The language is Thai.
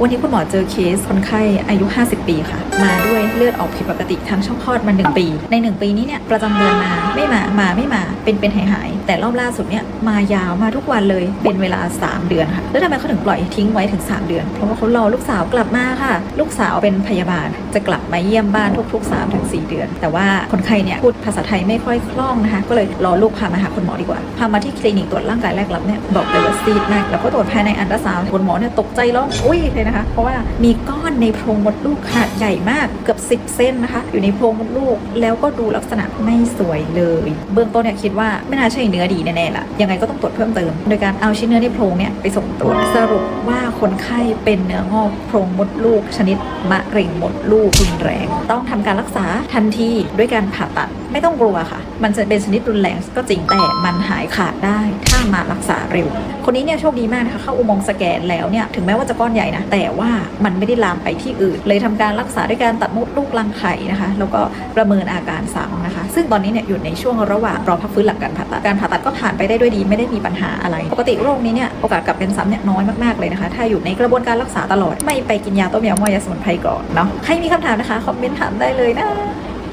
วันนี้คุณหมอเจอเคสคนไข้อายุ 50 ปีค่ะ มาด้วยเลือดออกผิดปกติทางช่องคลอดมา 1 ปี ใน 1 ปีนี้เนี่ยประจำเดือนมาไม่มามาไม่มาเป็นเป็นหายหายแต่รอบล่าสุดเนี่ยมายาวมาทุกวันเลยเป็นเวลา 3 เดือนค่ะแล้วทำไมเขาถึงปล่อยทิ้งไว้ถึง 3 เดือน เพราะว่าเขารอลูกสาวกลับมาค่ะ ลูกสาวเป็นพยาบาลจะกลับมาเยี่ยมบ้านทุกๆ3ถึง4เดือน แต่ว่าคนไข้เนี่ยพูดภาษาไทยไม่ค่อยคล่องนะคะก็เลยรอลูกพามาหาคุณหมอดีกว่าพามาที่คลินิกตรวจร่างกายแรกรับเนี่ยบอกเลยว่าซีดมากแล้วก็ตรวจภายในอันตราซาวด์คุณหมอเนี่ยตกใจร้องอุ้ยเลยนะคะ เพราะว่ามีก้อนในโพรงมดลูกขนาดใหญ่มากเกือบ 10 เส้นนะคะ อยู่ในโพรงมดลูกแล้วก็ดูลักษณะไม่สวยเลย เบื้องต้นเนี่ยคิดว่าไม่น่าใช่เนื้อดีแน่ๆละยังไงก็ต้องตรวจเพิ่มเติม โดยการเอาชิ้นเนื้อในโพรงเนี่ยไปส่งตรวจสรุปว่าคนไข้เป็นเนื้องอกโพรงมดลูก ชนิดมะเร็งมดลูกรุนแรง ต้องทำการรักษาทันทีด้วยการผ่าตัดไม่ต้องกลัวค่ะ มันจะเป็นชนิดรุนแรงก็จริงแต่มันหายขาดได้ มารักษาเร็ว คนนี้เนี่ยโชคดีมากนะคะเข้าอุโมงค์สแกนแล้วเนี่ยถึงแม้ว่าจะก้อนใหญ่นะแต่ว่ามันไม่ได้ลามไปที่อื่น เลยทำการรักษาด้วยการตัดมดลูกรังไข่นะคะแล้วก็ประเมินอาการซ้ำนะคะ ซึ่งตอนนี้เนี่ยอยู่ในช่วงระหว่างรอพักฟื้นหลังการผ่าตัดการผ่าตัดก็ผ่านไปได้ด้วยดีไม่ได้มีปัญหาอะไร ปกติโรคนี้เนี่ยโอกาสกลับเป็นซ้ำเนี่ยน้อยมากๆเลยนะคะ ถ้าอยู่ในกระบวนการรักษาตลอดไม่ไปกินยาต้มยาหม้อยาสมุนไพรก่อนเนาะใครมีคำถามนะคะคอมเมนต์ถามได้เลยนะ